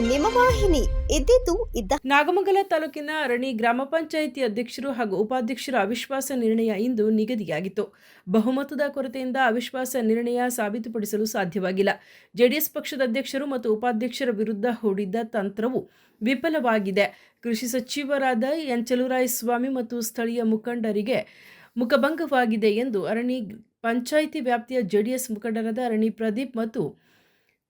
ನಿಮ್ಮ ವಾಹಿನಿ ಇದ್ದಿದ್ದು ಇದ್ದ ನಾಗಮಂಗಲ ತಾಲೂಕಿನ ಅರಣಿ ಗ್ರಾಮ ಪಂಚಾಯಿತಿ ಅಧ್ಯಕ್ಷರು ಹಾಗೂ ಉಪಾಧ್ಯಕ್ಷರ ಅವಿಶ್ವಾಸ ನಿರ್ಣಯ ಇಂದು ನಿಗದಿಯಾಗಿತ್ತು. ಬಹುಮತದ ಕೊರತೆಯಿಂದ ಅವಿಶ್ವಾಸ ನಿರ್ಣಯ ಸಾಬೀತುಪಡಿಸಲು ಸಾಧ್ಯವಾಗಿಲ್ಲ. ಜೆಡಿಎಸ್ ಪಕ್ಷದ ಅಧ್ಯಕ್ಷರು ಮತ್ತು ಉಪಾಧ್ಯಕ್ಷರ ವಿರುದ್ಧ ಹೂಡಿದ್ದ ತಂತ್ರವು ವಿಫಲವಾಗಿದೆ. ಕೃಷಿ ಸಚಿವರಾದ ಎನ್ ಸ್ವಾಮಿ ಮತ್ತು ಸ್ಥಳೀಯ ಮುಖಂಡರಿಗೆ ಮುಖಭಂಗವಾಗಿದೆ ಎಂದು ಅರಣಿ ಪಂಚಾಯಿತಿ ವ್ಯಾಪ್ತಿಯ ಜೆಡಿಎಸ್ ಮುಖಂಡರಾದ ಅರಣಿ ಪ್ರದೀಪ್ ಮತ್ತು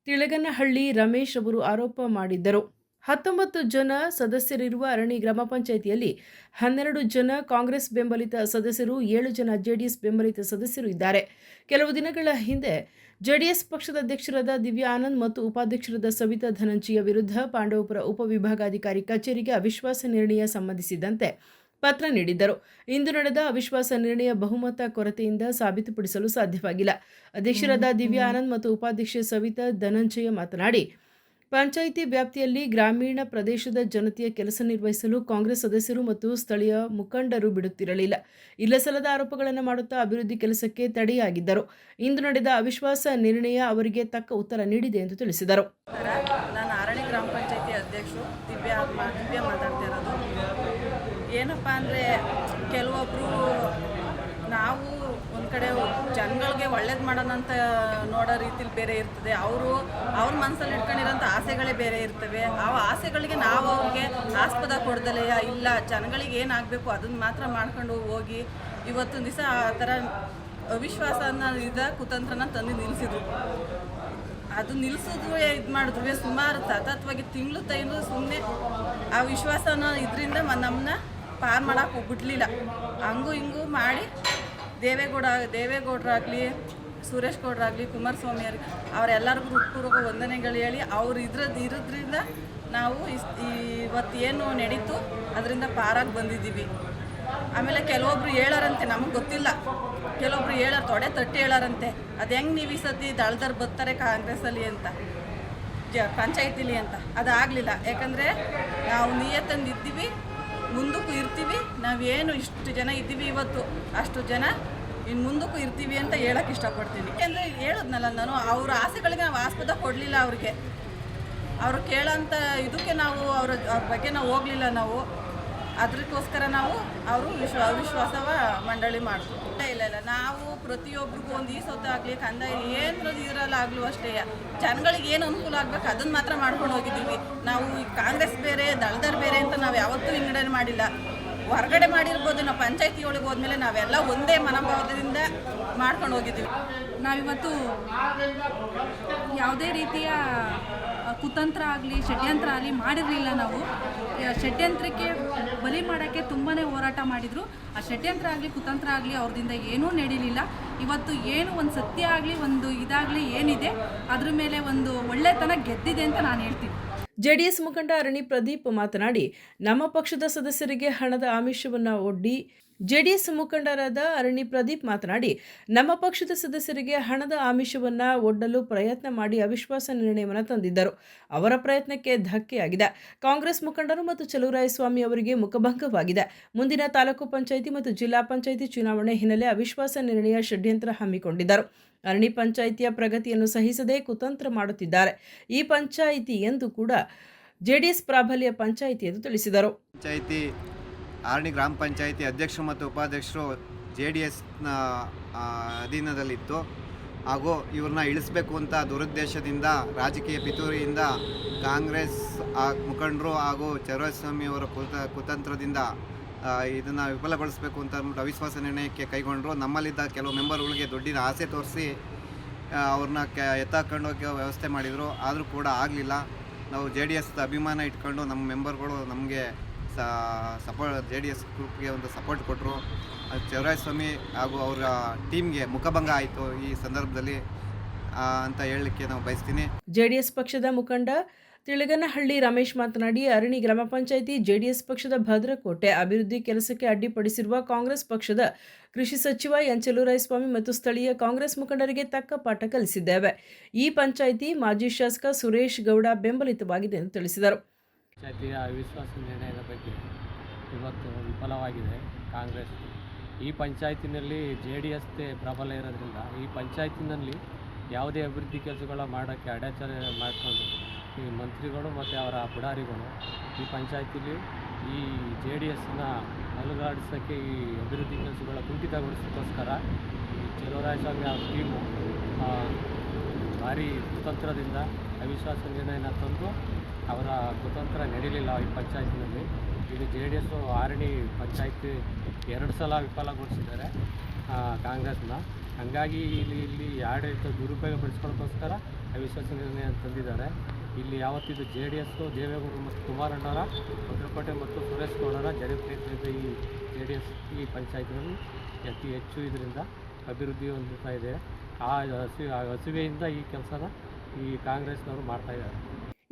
ತಿಳಗನಹಳ್ಳಿ ರಮೇಶ್ ಅವರು ಆರೋಪ ಮಾಡಿದ್ದರು. ಹತ್ತೊಂಬತ್ತು ಜನ ಸದಸ್ಯರಿರುವ ಅರಣಿ ಗ್ರಾಮ ಪಂಚಾಯಿತಿಯಲ್ಲಿ ಹನ್ನೆರಡು ಜನ ಕಾಂಗ್ರೆಸ್ ಬೆಂಬಲಿತ ಸದಸ್ಯರು, ಏಳು ಜನ ಜೆಡಿಎಸ್ ಬೆಂಬಲಿತ ಸದಸ್ಯರು ಇದ್ದಾರೆ. ಕೆಲವು ದಿನಗಳ ಹಿಂದೆ ಜೆಡಿಎಸ್ ಪಕ್ಷದ ಅಧ್ಯಕ್ಷರಾದ ದಿವ್ಯಾ ಆನಂದ್ ಮತ್ತು ಉಪಾಧ್ಯಕ್ಷರಾದ ಸವಿತಾ ಧನಂಜಿಯ ವಿರುದ್ಧ ಪಾಂಡವಪುರ ಉಪವಿಭಾಗಾಧಿಕಾರಿ ಕಚೇರಿಗೆ ಅವಿಶ್ವಾಸ ನಿರ್ಣಯ ಸಂಬಂಧಿಸಿದಂತೆ ಪತ್ರ ನೀಡಿದ್ದರು. ಇಂದು ನಡೆದ ಅವಿಶ್ವಾಸ ನಿರ್ಣಯ ಬಹುಮತ ಕೊರತೆಯಿಂದ ಸಾಬೀತುಪಡಿಸಲು ಸಾಧ್ಯವಾಗಿಲ್ಲ. ಅಧ್ಯಕ್ಷರಾದ ದಿವ್ಯಾ ಆನಂದ್ ಮತ್ತು ಉಪಾಧ್ಯಕ್ಷೆ ಸವಿತಾ ಧನಂಜಯ ಮಾತನಾಡಿ ಪಂಚಾಯಿತಿ ವ್ಯಾಪ್ತಿಯಲ್ಲಿ ಗ್ರಾಮೀಣ ಪ್ರದೇಶದ ಜನತೆಯ ಕೆಲಸ ನಿರ್ವಹಿಸಲು ಕಾಂಗ್ರೆಸ್ ಸದಸ್ಯರು ಮತ್ತು ಸ್ಥಳೀಯ ಮುಖಂಡರು ಬಿಡುತ್ತಿರಲಿಲ್ಲ. ಇಲ್ಲಸಲ್ಲದ ಆರೋಪಗಳನ್ನು ಮಾಡುತ್ತಾ ಅಭಿವೃದ್ಧಿ ಕೆಲಸಕ್ಕೆ ತಡೆಯಾಗಿದ್ದರು. ಇಂದು ನಡೆದ ಅವಿಶ್ವಾಸ ನಿರ್ಣಯ ಅವರಿಗೆ ತಕ್ಕ ಉತ್ತರ ನೀಡಿದೆ ಎಂದು ತಿಳಿಸಿದರು. ನಾನು ಆರಣಿ ಗ್ರಾಮ ಪಂಚಾಯಿತಿ ಅಧ್ಯಕ್ಷರು. ದಿವ್ಯಾ ದಿವ್ಯಾ ಮಾತಾಡ್ತಾ ಇರೋದು. ಏನಪ್ಪ ಅಂದರೆ ಕೆಲವೊಬ್ಬರು ನಾವು ಒಂದು ಕಡೆ ಜನಗಳಿಗೆ ಒಳ್ಳೇದು ಮಾಡೋಣ ಅಂತ ನೋಡೋ ರೀತಿಲಿ ಬೇರೆ ಇರ್ತದೆ. ಅವರು ಅವ್ರ ಮನಸ್ಸಲ್ಲಿ ಇಟ್ಕೊಂಡಿರೋಂಥ ಆಸೆಗಳೇ ಬೇರೆ ಇರ್ತವೆ. ಆ ಆಸೆಗಳಿಗೆ ನಾವು ಅವ್ರಿಗೆ ಆಸ್ಪದ ಕೊಡ್ದಲೇ ಇಲ್ಲ, ಜನಗಳಿಗೆ ಏನಾಗಬೇಕು ಅದನ್ನ ಮಾತ್ರ ಮಾಡ್ಕೊಂಡು ಹೋಗಿ ಇವತ್ತೊಂದು ದಿವಸ ಆ ಥರ ಅವಿಶ್ವಾಸನ ಇದ ಕುತಂತ್ರನ ತಂದು ನಿಲ್ಲಿಸಿದ್ರು ಅದು ನಿಲ್ಲಿಸಿದ್ರು ಇದು ಮಾಡಿದ್ರು ಸುಮಾರು ಸತತವಾಗಿ ತಿಂಗಳು ತೈಲು ಸುಮ್ಮನೆ ಆ ವಿಶ್ವಾಸನ ಇದರಿಂದ ನಮ್ಮನ್ನ ಪಾರ್ ಮಾಡಕ್ಕೆ ಹೋಗ್ಬಿಡ್ಲಿಲ್ಲ. ಹಂಗೂ ಹಿಂಗೂ ಮಾಡಿ ದೇವೇಗೌಡ, ದೇವೇಗೌಡರಾಗಲಿ, ಸುರೇಶ್ ಗೌಡ್ರಾಗಲಿ ಕುಮಾರಸ್ವಾಮಿ ಅವ್ರಿಗೆ ಅವರೆಲ್ಲರಿಗೂ ಹೃತ್ಪೂರ್ವಕ ವಂದನೆಗಳು ಹೇಳಿ ಅವ್ರು ಇದ್ರದ್ದು ಇರೋದ್ರಿಂದ ನಾವು ಇವತ್ತು ಏನು ನಡೀತು ಅದರಿಂದ ಪಾರಾಗಿ ಬಂದಿದ್ದೀವಿ. ಆಮೇಲೆ ಕೆಲವೊಬ್ರು ಹೇಳಾರಂತೆ ನಮಗೆ ಗೊತ್ತಿಲ್ಲ. ಕೆಲವೊಬ್ರು ಹೇಳಾರ, ತೊಡೆ ತಟ್ಟಿ ಹೇಳಾರಂತೆ, ಅದು ಹೆಂಗೆ ನೀವು ಈ ಸತಿ ದಳದರ್ ಬರ್ತಾರೆ ಕಾಂಗ್ರೆಸ್ಸಲ್ಲಿ ಅಂತ? ಜ, ಪಂಚಾಯತಿಲಿ ಅಂತ? ಅದು ಆಗಲಿಲ್ಲ. ಯಾಕಂದರೆ ನಾವು ನಿಯತ್ತಂದು ಇದ್ದೀವಿ ಮುಂದಕ್ಕೂ ಇರ್ತೀವಿ. ನಾವೇನು ಇಷ್ಟು ಜನ ಇದ್ದೀವಿ ಇವತ್ತು, ಅಷ್ಟು ಜನ ಇನ್ನು ಮುಂದಕ್ಕೂ ಇರ್ತೀವಿ ಅಂತ ಹೇಳಕ್ಕೆ ಇಷ್ಟಪಡ್ತೀನಿ. ಯಾಕೆಂದರೆ ಹೇಳಿದ್ನಲ್ಲ ನಾನು, ಅವ್ರ ಆಸೆಗಳಿಗೆ ನಾವು ಆಸ್ಪದ ಕೊಡಲಿಲ್ಲ ಅವ್ರಿಗೆ. ಅವರು ಕೇಳೋಂಥ ಇದಕ್ಕೆ ನಾವು ಅವ್ರ ಅವ್ರ ಬಗ್ಗೆ ನಾವು ಹೋಗಲಿಲ್ಲ ನಾವು. ಅದಕ್ಕೋಸ್ಕರ ನಾವು ಅವರು ವಿಶ್ವ ಅವಿಶ್ವಾಸವ ಮಂಡಳಿ ಮಾಡ್ತೀವಿ. ಇಲ್ಲ ಇಲ್ಲ ನಾವು ಪ್ರತಿಯೊಬ್ಬರಿಗೂ ಒಂದು ಈ ಸೊತ್ತು ಆಗಲಿ ಕಂದಾಯ ಏನು ಇದರಲ್ಲಾಗಲೂ ಅಷ್ಟೇ. ಜನಗಳಿಗೆ ಏನು ಅನುಕೂಲ ಆಗ್ಬೇಕು ಅದನ್ನು ಮಾತ್ರ ಮಾಡ್ಕೊಂಡು ಹೋಗಿದ್ದೀವಿ. ನಾವು ಈ ಕಾಂಗ್ರೆಸ್ ಬೇರೆ ದಳದರ್ ಬೇರೆ ಅಂತ ನಾವು ಯಾವತ್ತೂ ವಿಂಗಡಣೆ ಮಾಡಿಲ್ಲ. ಹೊರಗಡೆ ಮಾಡಿರ್ಬೋದು, ನಾವು ಪಂಚಾಯತಿ ಒಳಗೆ ಹೋದ್ಮೇಲೆ ನಾವೆಲ್ಲ ಒಂದೇ ಮನೋಭಾವದಿಂದ ಮಾಡ್ಕೊಂಡು ಹೋಗಿದ್ದೀವಿ. ನಾವಿವತ್ತು ಯಾವುದೇ ರೀತಿಯ ಕುತಂತ್ರ ಆಗಲಿ, ಷಡ್ಯಂತ್ರ ಆಗಲಿ ಮಾಡಿರಲಿಲ್ಲ ನಾವು. ಷಡ್ಯಂತ್ರಕ್ಕೆ ಬಲಿ ಮಾಡೋಕ್ಕೆ ತುಂಬಾ ಹೋರಾಟ ಮಾಡಿದರು. ಆ ಷಡ್ಯಂತ್ರ ಆಗಲಿ, ಕುತಂತ್ರ ಆಗಲಿ ಅವ್ರದಿಂದ ಏನೂ ನಡೀಲಿಲ್ಲ. ಇವತ್ತು ಏನು ಒಂದು ಸತ್ಯ ಆಗಲಿ, ಒಂದು ಇದಾಗಲಿ ಏನಿದೆ, ಅದ್ರ ಮೇಲೆ ಒಂದು ಒಳ್ಳೆತನ ಗೆದ್ದಿದೆ ಅಂತ ನಾನು ಹೇಳ್ತೀನಿ. ಜೆಡಿಎಸ್ ಮುಖಂಡ ಅರಣಿ ಪ್ರದೀಪ್ ಮಾತನಾಡಿ, ನಮ್ಮ ಪಕ್ಷದ ಸದಸ್ಯರಿಗೆ ಹಣದ ಆಮಿಷವನ್ನು ಒಡ್ಡಿ ಜೆಡಿಎಸ್ ಮುಖಂಡರಾದ ಅರಣಿ ಪ್ರದೀಪ್ ಮಾತನಾಡಿ, ನಮ್ಮ ಪಕ್ಷದ ಸದಸ್ಯರಿಗೆ ಹಣದ ಆಮಿಷವನ್ನ ಒಡ್ಡಲು ಪ್ರಯತ್ನ ಮಾಡಿ ಅವಿಶ್ವಾಸ ನಿರ್ಣಯವನ್ನು ತಂದಿದ್ದರು. ಅವರ ಪ್ರಯತ್ನಕ್ಕೆ ಧಕ್ಕೆಯಾಗಿದೆ. ಕಾಂಗ್ರೆಸ್ ಮುಖಂಡರು ಮತ್ತು ಚಲುವರಾಯಸ್ವಾಮಿ ಅವರಿಗೆ ಮುಖಭಂಗವಾಗಿದೆ. ಮುಂದಿನ ತಾಲೂಕು ಪಂಚಾಯಿತಿ ಮತ್ತು ಜಿಲ್ಲಾ ಪಂಚಾಯಿತಿ ಚುನಾವಣೆ ಹಿನ್ನೆಲೆ ಅವಿಶ್ವಾಸ ನಿರ್ಣಯ ಷಡ್ಯಂತ್ರ ಹಮ್ಮಿಕೊಂಡಿದ್ದರು. ಅರಣಿ ಪಂಚಾಯಿತಿಯ ಪ್ರಗತಿಯನ್ನು ಸಹಿಸದೆ ಕುತಂತ್ರ ಮಾಡುತ್ತಿದ್ದಾರೆ. ಈ ಪಂಚಾಯಿತಿ ಎಂದು ಕೂಡ ಜೆಡಿಎಸ್ ಪ್ರಾಬಲ್ಯ ಪಂಚಾಯಿತಿ ಎಂದು ತಿಳಿಸಿದರು. ಪಂಚಾಯಿತಿ ಆರ್ಣಿ ಗ್ರಾಮ ಪಂಚಾಯಿತಿ ಅಧ್ಯಕ್ಷರು ಮತ್ತು ಉಪಾಧ್ಯಕ್ಷರು ಜೆ ಡಿ ಎಸ್ನ ಅಧೀನದಲ್ಲಿತ್ತು. ಹಾಗೂ ಇವ್ರನ್ನ ಇಳಿಸ್ಬೇಕು ಅಂತ ದುರುದ್ದೇಶದಿಂದ, ರಾಜಕೀಯ ಪಿತೂರಿಯಿಂದ ಕಾಂಗ್ರೆಸ್ ಮುಖಂಡರು ಹಾಗೂ ಚರಸ್ವಾಮಿ ಅವರ ಕುತ, ಕುತಂತ್ರದಿಂದ ಇದನ್ನು ವಿಫಲಗೊಳಿಸಬೇಕು ಅಂತ ಅಂದ್ಬಿಟ್ಟು ಅವಿಶ್ವಾಸ ನಿರ್ಣಯಕ್ಕೆ ಕೈಗೊಂಡರು. ನಮ್ಮಲ್ಲಿದ್ದ ಕೆಲವು ಮೆಂಬರ್ಗಳಿಗೆ ದುಡ್ಡಿನ ಆಸೆ ತೋರಿಸಿ ಅವ್ರನ್ನ ಕೆ ಎತ್ತಾಕೊಂಡೋಗಿ ವ್ಯವಸ್ಥೆ ಮಾಡಿದರು. ಆದರೂ ಕೂಡ ಆಗಲಿಲ್ಲ. ನಾವು ಜೆ ಡಿ ಎಸ್ ಅಭಿಮಾನ ಇಟ್ಕೊಂಡು ನಮ್ಮ ಮೆಂಬರ್ಗಳು ನಮಗೆ ಸಪೋರ್ಟ್ ಜೆ ಡಿ ಎಸ್ ಗ್ರೂಪ್ಗೆ ಒಂದು ಸಪೋರ್ಟ್ ಕೊಟ್ಟರು ಸ್ವಾಮಿ ಹಾಗೂ ಅವರ ಟೀಮ್ಗೆ ಮುಖಭಂಗ ಆಯಿತು ಈ ಸಂದರ್ಭದಲ್ಲಿ ಅಂತ ಹೇಳಲಿಕ್ಕೆ ನಾವು ಬಯಸ್ತೀನಿ. ಜೆಡಿಎಸ್ ಪಕ್ಷದ ಮುಖಂಡ ತಿಳಗನಹಳ್ಳಿ ರಮೇಶ್ ಮಾತನಾಡಿ ಅರಣಿ ಗ್ರಾಮ ಪಂಚಾಯಿತಿ ಜೆಡಿಎಸ್ ಪಕ್ಷದ ಭದ್ರಕೋಟೆ ಅಭಿವೃದ್ಧಿ ಕೆಲಸಕ್ಕೆ ಅಡ್ಡಿಪಡಿಸಿರುವ ಕಾಂಗ್ರೆಸ್ ಪಕ್ಷದ ಕೃಷಿ ಸಚಿವ ಎನ್ ಸ್ವಾಮಿ ಮತ್ತು ಸ್ಥಳೀಯ ಕಾಂಗ್ರೆಸ್ ಮುಖಂಡರಿಗೆ ತಕ್ಕ ಪಾಠ ಕಲಿಸಿದ್ದೇವೆ. ಈ ಪಂಚಾಯಿತಿ ಮಾಜಿ ಶಾಸಕ ಸುರೇಶ್ ಗೌಡ ಬೆಂಬಲಿತವಾಗಿದೆ ಎಂದು ತಿಳಿಸಿದರು. ಪಂಚಾಯತಿಯ ಅವಿಶ್ವಾಸ ನಿರ್ಣಯದ ಬಗ್ಗೆ ಇವತ್ತು ವಿಫಲವಾಗಿದೆ ಕಾಂಗ್ರೆಸ್. ಈ ಪಂಚಾಯತಿನಲ್ಲಿ ಜೆ ಡಿ ಎಸ್ದೇ ಪ್ರಬಲ ಇರೋದ್ರಿಂದ ಈ ಪಂಚಾಯತಿನಲ್ಲಿ ಯಾವುದೇ ಅಭಿವೃದ್ಧಿ ಕೆಲಸಗಳ ಮಾಡೋಕ್ಕೆ ಅಡಚಣೆ ಮಾಡಿಕೊಂಡು ಈ ಮಂತ್ರಿಗಳು ಮತ್ತು ಅವರ ಪುಡಾರಿಗಳು ಈ ಪಂಚಾಯತಿಲಿ ಈ ಜೆ ಡಿ ಎಸ್ನ ಅಲುಗಾಡಿಸೋಕ್ಕೆ ಈ ಅಭಿವೃದ್ಧಿ ಕೆಲಸಗಳ ಕುಂಠಿತಗೊಳಿಸೋಕ್ಕೋಸ್ಕರ ಈ ಟೀಮು ಆ, ಭಾರಿ ಕುತಂತ್ರದಿಂದ ಅವಿಶ್ವಾಸ ನಿರ್ಣಯನ ತಂದು ಅವರ ಕುತಂತ್ರ ನಡೀಲಿಲ್ಲ ಈ ಪಂಚಾಯತಿನಲ್ಲಿ. ಇದು ಜೆ ಡಿ ಎಸ್ ಆರಣಿ ಪಂಚಾಯತಿ ಎರಡು ಸಲ ವಿಫಲಗೊಳಿಸಿದ್ದಾರೆ ಕಾಂಗ್ರೆಸ್ನ. ಹಾಗಾಗಿ ಇಲ್ಲಿ ಇಲ್ಲಿ ಆಡಳಿತ ದುರುಪಯೋಗ ಪಡಿಸ್ಕೊಳ್ಳೋಕ್ಕೋಸ್ಕರ ಅವಿಶ್ವಾಸ ನಿರ್ಣಯ ತಂದಿದ್ದಾರೆ. ಇಲ್ಲಿ ಯಾವತ್ತಿದು ಜೆ ಡಿ ಎಸ್ ದೇವೇಗೌಡರು ಮತ್ತು ಕುಮಾರಣ್ಣವರ, ಭದ್ರಕೋಟೆ ಮತ್ತು ಸುರೇಶ್ ಗೌಡರ ಜನಪ್ರಿಯತೆ ಈ ಜೆ ಡಿ ಎಸ್ ಈ ಪಂಚಾಯತಿನಲ್ಲಿ ಅತಿ ಹೆಚ್ಚು ಇದರಿಂದ ಅಭಿವೃದ್ಧಿ ಹೊಂದುತ್ತಾ ಇದೆ. ಆ ಹಸಿವೆ ಆ ಹಸಿವೆಯಿಂದ ಈ ಕೆಲಸನ ಈ ಕಾಂಗ್ರೆಸ್ನವರು ಮಾಡ್ತಾ ಇದ್ದಾರೆ.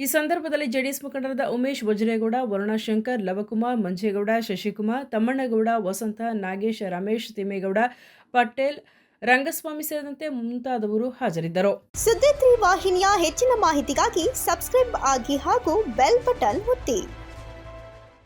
ಈ ಸಂದರ್ಭದಲ್ಲಿ ಜೆಡಿಎಸ್ ಮುಖಂಡರಾದ ಉಮೇಶ್ ವಜ್ರೇಗೌಡ ವರುಣಾಶಂಕರ್ ಲವಕುಮಾರ್ ಮಂಜೇಗೌಡ ಶಶಿಕುಮಾರ್ ತಮ್ಮಣ್ಣಗೌಡ ವಸಂತ ನಾಗೇಶ್ ರಮೇಶ್ ತಿಮ್ಮೇಗೌಡ ಪಟೇಲ್ ರಂಗಸ್ವಾಮಿ ಸೇರಿದಂತೆ ಮುಂತಾದವರು ಹಾಜರಿದ್ದರು. ಸುದ್ದಿ ತ್ರೀ ವಾಹಿನಿಯ ಹೆಚ್ಚಿನ ಮಾಹಿತಿಗಾಗಿ ಸಬ್ಸ್ಕ್ರೈಬ್ ಆಗಿ ಹಾಗೂ ಬೆಲ್ ಬಟನ್ ಒತ್ತಿ.